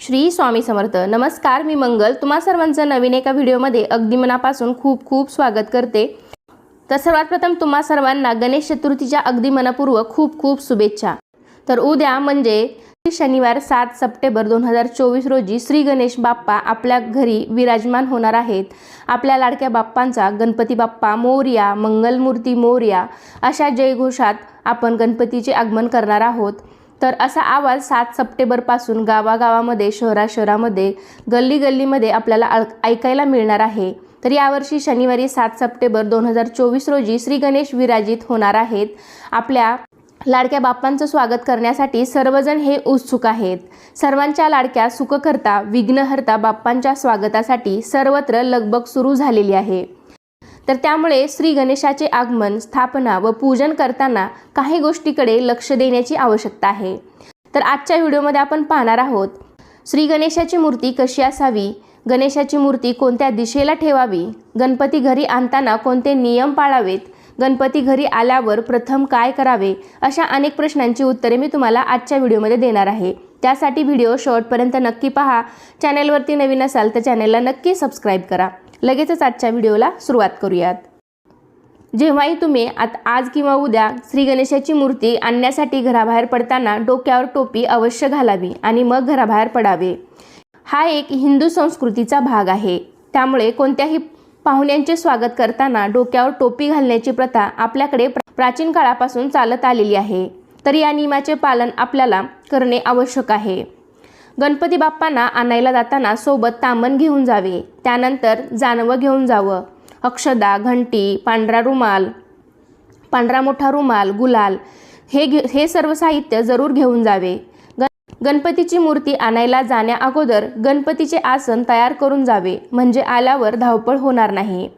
श्री स्वामी समर्थ. नमस्कार मी मंगल. तुम्हा सर्वांचं नवीन एका व्हिडिओमध्ये अगदी मनापासून खूप खूप स्वागत करते. तर सर्वात प्रथम तुम्हा सर्वांना गणेश चतुर्थीच्या अगदी मनापूर्वक खूप खूप शुभेच्छा. तर उद्या म्हणजे शनिवार सात सप्टेंबर दोन हजार चोवीस रोजी श्री गणेश बाप्पा आपल्या घरी विराजमान होणार आहेत. आपल्या लाडक्या बाप्पांचा गणपती बाप्पा मोर्या मंगलमूर्ती मोर्या अशा जयघोषात आपण गणपतीचे आगमन करणार आहोत. तर असा आवाज सात सप्टेंबरपासून गावागावामध्ये शहरा शहरामध्ये गल्ली गल्लीमध्ये आपल्याला ऐकायला मिळणार आहे. तर यावर्षी शनिवारी सात सप्टेंबर दोन हजार चोवीस रोजी श्री गणेश विराजित होणार आहेत. आपल्या लाडक्या बाप्पांचं स्वागत करण्यासाठी सर्वजण हे उत्सुक आहेत. सर्वांच्या लाडक्या सुखकर्ता विघ्नहर्ता बाप्पांच्या स्वागतासाठी सर्वत्र लगबग सुरू झालेली आहे. तर त्यामुळे श्री गणेशाचे आगमन स्थापना व पूजन करताना काही गोष्टीकडे लक्ष देण्याची आवश्यकता आहे. तर आजच्या व्हिडिओमध्ये आपण पाहणार आहोत श्री गणेशाची मूर्ती कशी असावी गणेशाची मूर्ती कोणत्या दिशेला ठेवावी गणपती घरी आणताना कोणते नियम पाळावेत गणपती घरी आल्यावर प्रथम काय करावे अशा अनेक प्रश्नांची उत्तरे मी तुम्हाला आजच्या व्हिडिओमध्ये देणार आहे. त्यासाठी व्हिडिओ शॉर्टपर्यंत नक्की पहा. चॅनेलवरती नवीन असाल तर चॅनेलला नक्की सबस्क्राईब करा. लगेचच आजच्या व्हिडिओला सुरुवात करूयात. जेव्हाही तुम्ही आत आज किंवा उद्या श्री गणेशाची मूर्ती आणण्यासाठी घराबाहेर पडताना डोक्यावर टोपी अवश्य घालावी आणि मग घराबाहेर पडावे. हा एक हिंदू संस्कृतीचा भाग आहे. त्यामुळे कोणत्याही पाहुण्यांचे स्वागत करताना डोक्यावर टोपी घालण्याची प्रथा आपल्याकडे प्राचीन काळापासून चालत आलेली आहे. तर या नियमाचे पालन आपल्याला करणे आवश्यक आहे. गणपती बाप्पांना आणायला जाताना सोबत तामन घेऊन जावे. त्यानंतर जानवं घेऊन जावं. अक्षदा घंटी पांढरा रुमाल पांढरा मोठा रुमाल गुलाल हे घे हे सर्व साहित्य जरूर घेऊन जावे. गण गणपतीची मूर्ती आणायला जाण्या अगोदर गणपतीचे आसन तयार करून जावे. म्हणजे आल्यावर धावपळ होणार नाही.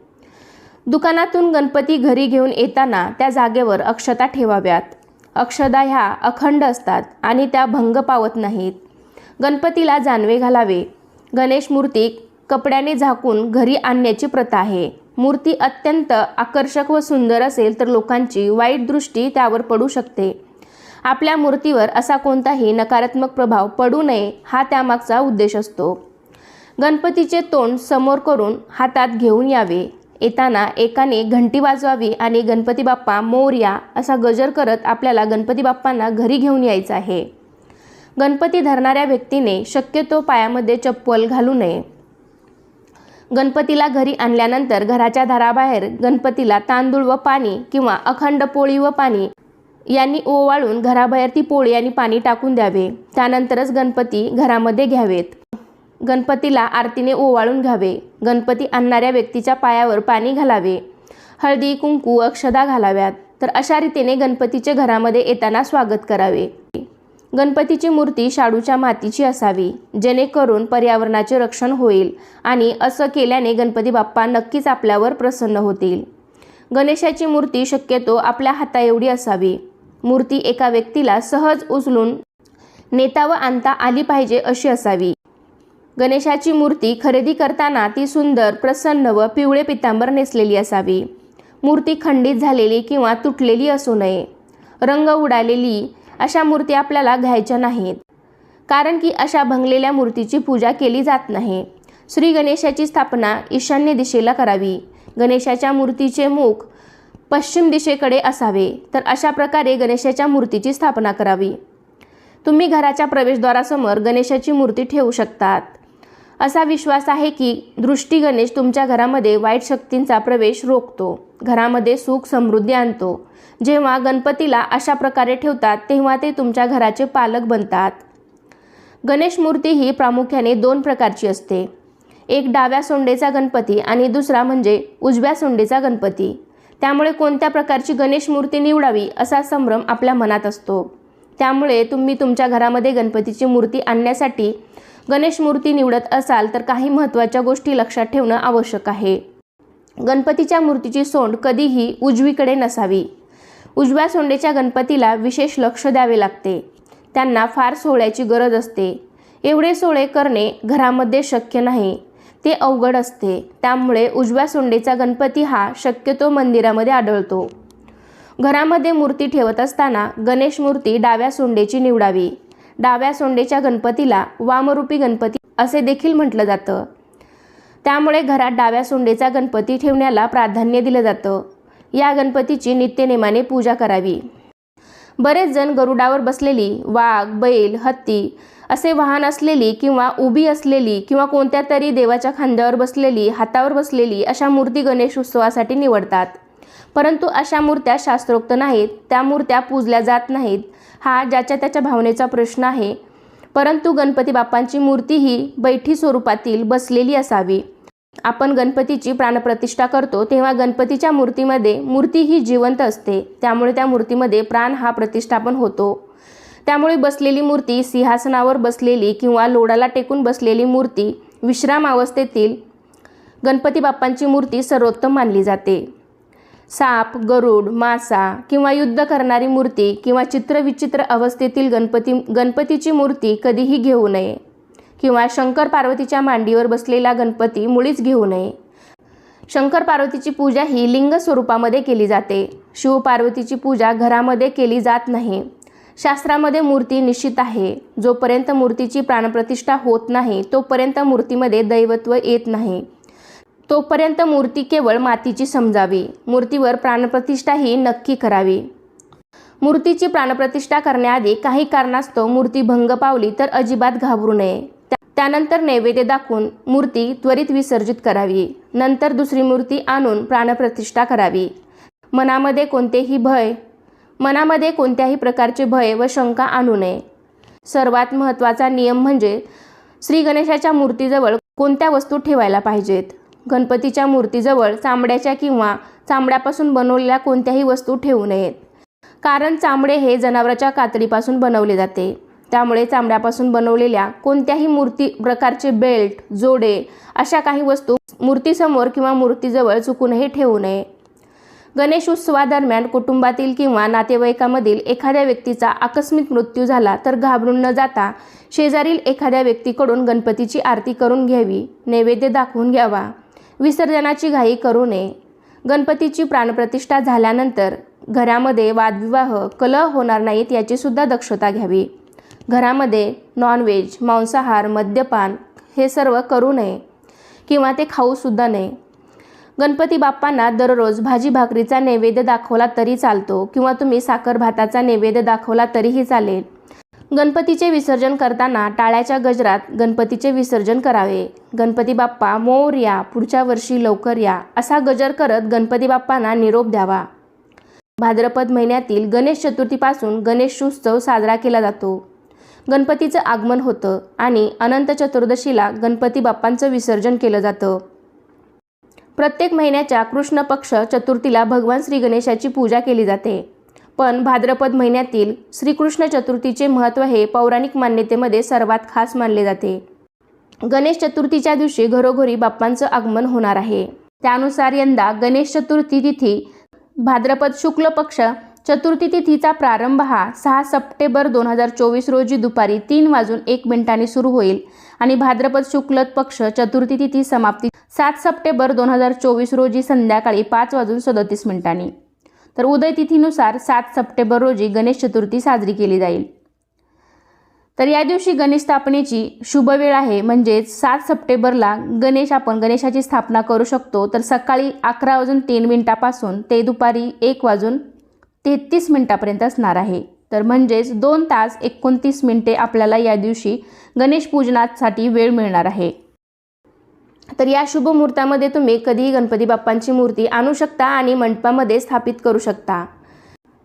दुकानातून गणपती घरी घेऊन येताना त्या जागेवर अक्षता ठेवाव्यात. अक्षदा ह्या अखंड असतात आणि त्या भंग पावत नाहीत. गणपतीला जानवे घालावे. गणेश मूर्ती कपड्याने झाकून घरी आणण्याची प्रथा आहे. मूर्ती अत्यंत आकर्षक व सुंदर असेल तर लोकांची वाईट दृष्टी त्यावर पडू शकते. आपल्या मूर्तीवर असा कोणताही नकारात्मक प्रभाव पडू नये हा त्यामागचा उद्देश असतो. गणपतीचे तोंड समोर करून हातात घेऊन यावे. येताना एकाने घंटी वाजवावी आणि गणपती बाप्पा मोर्या असा गजर करत आपल्याला गणपती बाप्पांना घरी घेऊन यायचं आहे. गणपती धरणाऱ्या व्यक्तीने शक्यतो पायामध्ये चप्पल घालू नये. गणपतीला घरी आणल्यानंतर घराच्या दाराबाहेर गणपतीला तांदूळ व पाणी किंवा अखंड पोळी व पाणी यांनी ओवाळून घराबाहेर ती पोळी आणि पाणी टाकून द्यावे. त्यानंतरच गणपती घरामध्ये घ्यावेत. गणपतीला आरतीने ओवाळून घ्यावे. गणपती आणणाऱ्या व्यक्तीच्या पायावर पाणी घालावे. हळदी कुंकू अक्षदा घालाव्यात. तर अशा रीतीने गणपतीचे घरामध्ये येताना स्वागत करावे. गणपतीची मूर्ती शाडूच्या मातीची असावी जेणेकरून पर्यावरणाचे रक्षण होईल आणि असं केल्याने गणपती बाप्पा नक्कीच आपल्यावर प्रसन्न होतील. गणेशाची मूर्ती शक्यतो आपल्या हाताएवढी असावी. मूर्ती एका व्यक्तीला सहज उचलून नेता व आणता आली पाहिजे अशी असावी. गणेशाची मूर्ती खरेदी करताना ती सुंदर प्रसन्न व पिवळे पितांबर नेसलेली असावी. मूर्ती खंडित झालेली किंवा तुटलेली असू नये. रंग उडालेली अशा मूर्ती आपल्याला घ्यायच्या नाहीत. कारण की अशा भंगलेल्या मूर्तीची पूजा केली जात नाही. श्री गणेशाची स्थापना ईशान्य दिशेला करावी. गणेशाच्या मूर्तीचे मुख पश्चिम दिशेकडे असावे तर अशा प्रकारे गणेशाच्या मूर्तीची स्थापना करावी. तुम्ही घराच्या प्रवेशद्वारासमोर गणेशाची मूर्ती ठेवू शकतात. असा विश्वास आहे की दृष्टी गणेश तुमच्या घरामध्ये वाईट शक्तींचा प्रवेश रोखतो. घरामध्ये सुख समृद्धी आणतो. जेव्हा गणपतीला अशा प्रकारे ठेवतात तेव्हा ते तुमच्या घराचे पालक बनतात. गणेश मूर्ती ही प्रामुख्याने दोन प्रकारची असते. एक डाव्या सोंडेचा गणपती आणि दुसरा म्हणजे उजव्या सोंडेचा गणपती. त्यामुळे कोणत्या प्रकारची गणेश मूर्ती निवडावी असा संभ्रम आपल्या मनात असतो. त्यामुळे तुम्ही तुमच्या घरामध्ये गणपतीची मूर्ती आणण्यासाठी गणेश मूर्ती निवडत असाल तर काही महत्त्वाच्या गोष्टी लक्षात ठेवणं आवश्यक आहे. गणपतीच्या मूर्तीची सोंड कधीही उजवीकडे नसावी. उजव्या सोंडेच्या गणपतीला विशेष लक्ष द्यावे लागते. त्यांना फार सोहळ्याची गरज असते. एवढे सोहळे करणे घरामध्ये शक्य नाही. ते अवघड असते. त्यामुळे उजव्या सोंडेचा गणपती हा शक्यतो मंदिरामध्ये आढळतो. घरामध्ये मूर्ती ठेवत असताना गणेश मूर्ती डाव्या सोंडेची निवडावी. डाव्या सोंडेच्या गणपतीला वामरूपी गणपती असे देखील म्हटलं जातं. त्यामुळे घरात डाव्या सोंडेचा गणपती ठेवण्याला प्राधान्य दिलं जातं. या गणपतीची नित्यनेमाने पूजा करावी. बरेच जण गरुडावर बसलेली वाघ बैल हत्ती असे वाहन असलेली किंवा उभी असलेली किंवा कोणत्या तरी देवाच्या खांद्यावर बसलेली हातावर बसलेली अशा मूर्ती गणेश उत्सवासाठी निवडतात. परंतु अशा मूर्त्या शास्त्रोक्त नाहीत. त्या मूर्त्या पूजल्या जात नाहीत. हा ज्याच्या त्याच्या भावनेचा प्रश्न आहे. परंतु गणपती बाप्पांची मूर्ती ही बैठी स्वरूपातील बसलेली असावी. आपण गणपतीची प्राणप्रतिष्ठा करतो तेव्हा गणपतीच्या मूर्तीमध्ये मूर्ती ही जिवंत असते. त्यामुळे त्या मूर्तीमध्ये प्राण हा प्रतिष्ठापन होतो. त्यामुळे बसलेली मूर्ती सिंहासनावर बसलेली किंवा लोडाला टेकून बसलेली मूर्ती विश्राम अवस्थेतील गणपती बाप्पांची मूर्ती सर्वोत्तम मानली जाते. साप गरुड मासा किंवा युद्ध करणारी मूर्ती किंवा चित्रविचित्र अवस्थेतील गणपती गणपतीची मूर्ती कधीही घेऊ नये. किंवा शंकर पार्वतीच्या मांडीवर बसलेला गणपती मुळीच घेऊ नये. शंकर पार्वतीची पूजा ही लिंग स्वरूपामध्ये केली जाते. शिवपार्वतीची पूजा घरामध्ये केली जात नाही. शास्त्रामध्ये मूर्ती निश्चित आहे. जोपर्यंत मूर्तीची प्राणप्रतिष्ठा होत नाही तोपर्यंत मूर्तीमध्ये दैवत्व येत नाही. तोपर्यंत मूर्ती केवळ मातीची समजावी. मूर्तीवर प्राणप्रतिष्ठा ही नक्की करावी. मूर्तीची प्राणप्रतिष्ठा करण्याआधी काही कारणास्तव मूर्ती भंग पावली तर अजिबात घाबरू नये. त्या- त्यानंतर नैवेद्य दाखवून मूर्ती त्वरित विसर्जित करावी. नंतर दुसरी मूर्ती आणून प्राणप्रतिष्ठा करावी. मनामध्ये कोणतेही भय मनामध्ये कोणत्याही प्रकारचे भय व शंका आणू नये. सर्वात महत्त्वाचा नियम म्हणजे श्री गणेशाच्या मूर्तीजवळ कोणत्या वस्तू ठेवायला पाहिजेत? गणपतीच्या मूर्तीजवळ चामड्याच्या किंवा चामड्यापासून बनवलेल्या कोणत्याही वस्तू ठेवू नयेत. कारण चामडे हे जनावराच्या कातडीपासून बनवले जाते. त्यामुळे चामड्यापासून बनवलेल्या कोणत्याही मूर्ती प्रकारचे बेल्ट जोडे अशा काही वस्तू मूर्तीसमोर किंवा मूर्तीजवळ चुकूनही ठेवू नये. गणेश उत्सवादरम्यान कुटुंबातील किंवा नातेवाईकामधील एखाद्या व्यक्तीचा आकस्मिक मृत्यू झाला तर घाबरून न जाता शेजारील एखाद्या व्यक्तीकडून गणपतीची आरती करून घ्यावी. नैवेद्य दाखवून घ्यावा. विसर्जनाची घाई करू नये. गणपतीची प्राणप्रतिष्ठा झाल्यानंतर घरामध्ये वादविवाह कलह होणार नाहीत याची सुद्धा दक्षता घ्यावी. घरामध्ये नॉनव्हेज मांसाहार मद्यपान हे सर्व करू नये किंवा ते खाऊसुद्धा नये. गणपती बाप्पांना दररोज भाजी भाकरीचा नैवेद्य दाखवला तरी चालतो किंवा तुम्ही साखर भाताचा नैवेद्य दाखवला तरीही चालेल. गणपतीचे विसर्जन करताना टाळ्याच्या गजरात गणपतीचे विसर्जन करावे. गणपती बाप्पा मोर या पुढच्या वर्षी लवकर या असा गजर करत गणपती बाप्पांना निरोप द्यावा. भाद्रपद महिन्यातील गणेश चतुर्थीपासून गणेशोत्सव साजरा केला जातो. गणपतीचं आगमन होतं आणि अनंत चतुर्दशीला गणपती बाप्पांचं विसर्जन केलं जातं. प्रत्येक महिन्याच्या कृष्ण पक्ष चतुर्थीला भगवान श्री गणेशाची पूजा केली जाते. पण भाद्रपद महिन्यातील श्रीकृष्ण चतुर्थीचे महत्त्व हे पौराणिक मान्यतेमध्ये सर्वात खास मानले जाते. गणेश चतुर्थीच्या दिवशी घरोघरी बाप्पांचं आगमन होणार आहे. त्यानुसार यंदा गणेश चतुर्थी तिथी भाद्रपद शुक्ल पक्ष चतुर्थी तिथीचा प्रारंभ हा सहा सप्टेंबर दोन हजार चोवीस रोजी दुपारी तीन वाजून एक मिनिटांनी सुरू होईल आणि भाद्रपद शुक्ल पक्ष चतुर्थी तिथी समाप्ती सात सप्टेंबर दोन हजार चोवीस रोजी संध्याकाळी पाच वाजून सदतीस मिनिटांनी. तर उदय तिथीनुसार सात सप्टेंबर रोजी गणेश चतुर्थी साजरी केली जाईल. तर या दिवशी गणेश स्थापनेची शुभ वेळ आहे. म्हणजेच सात सप्टेंबरला गणेश आपण गणेशाची स्थापना करू शकतो. तर सकाळी अकरा वाजून तीन मिनिटापासून ते दुपारी एक वाजून तेहतीस मिनिटापर्यंत असणार आहे. तर म्हणजेच दोन तास एकोणतीस मिनिटे आपल्याला या दिवशी गणेश पूजनासाठी वेळ मिळणार आहे. तर या शुभ मुहूर्तामध्ये तुम्ही कधीही गणपती बाप्पांची मूर्ती आणू शकता आणि मंडपामध्ये स्थापित करू शकता.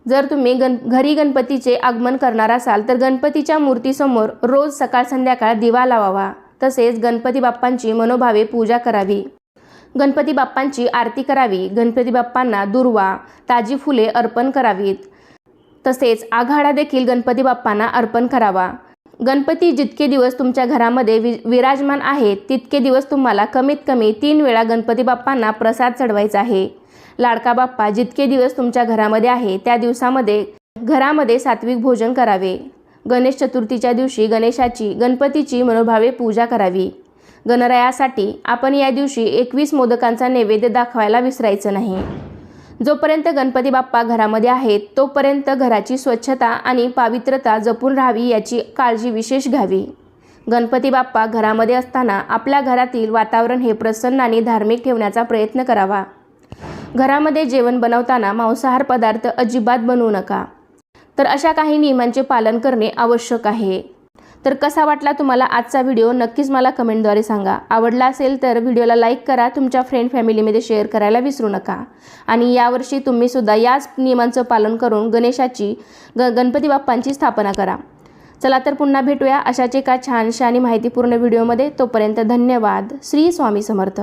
जर तुम्ही गण घरी गणपतीचे आगमन करणार असाल तर गणपतीच्या मूर्तीसमोर रोज सकाळ संध्याकाळ दिवा लावावा. तसेच गणपती बाप्पांची मनोभावे पूजा करावी. गणपती बाप्पांची आरती करावी. गणपती बाप्पांना दुर्वा ताजी फुले अर्पण करावीत. तसेच आघाडा देखील गणपती बाप्पांना अर्पण करावा. गणपती जितके दिवस तुमच्या घरामध्ये वि विराजमान आहेत तितके दिवस तुम्हाला कमीत कमी तीन वेळा गणपती बाप्पांना प्रसाद चढवायचा आहे. लाडका बाप्पा जितके दिवस तुमच्या घरामध्ये आहे त्या दिवसामध्ये घरामध्ये सात्विक भोजन करावे. गणेश चतुर्थीच्या दिवशी गणेशाची गणपतीची मनोभावे पूजा करावी. गणरायासाठी आपण या दिवशी एकवीस मोदकांचा नैवेद्य दाखवायला विसरायचं नाही. जोपर्यंत गणपती बाप्पा घरामध्ये आहेत तोपर्यंत घराची स्वच्छता आणि पावित्रता जपून राहावी याची काळजी विशेष घ्यावी. गणपती बाप्पा घरामध्ये असताना आपल्या घरातील वातावरण हे प्रसन्न आणि धार्मिक ठेवण्याचा प्रयत्न करावा. घरामध्ये जेवण बनवताना मांसाहार पदार्थ अजिबात बनवू नका. तर अशा काही नियमांचे पालन करणे आवश्यक आहे. तर कसा वाटला तुम्हाला आजचा व्हिडिओ नक्कीच मला कमेंटद्वारे सांगा. आवडला असेल तर व्हिडिओला लाईक करा. तुमच्या फ्रेंड फॅमिलीमध्ये शेअर करायला विसरू नका. आणि यावर्षी तुम्हीसुद्धा याच नियमांचं पालन करून गणेशाची ग गणपती बाप्पांची स्थापना करा. चला तर पुन्हा भेटूया अशाच एका छानशा आणि माहितीपूर्ण व्हिडिओमध्ये तोपर्यंत धन्यवाद. श्री स्वामी समर्थ.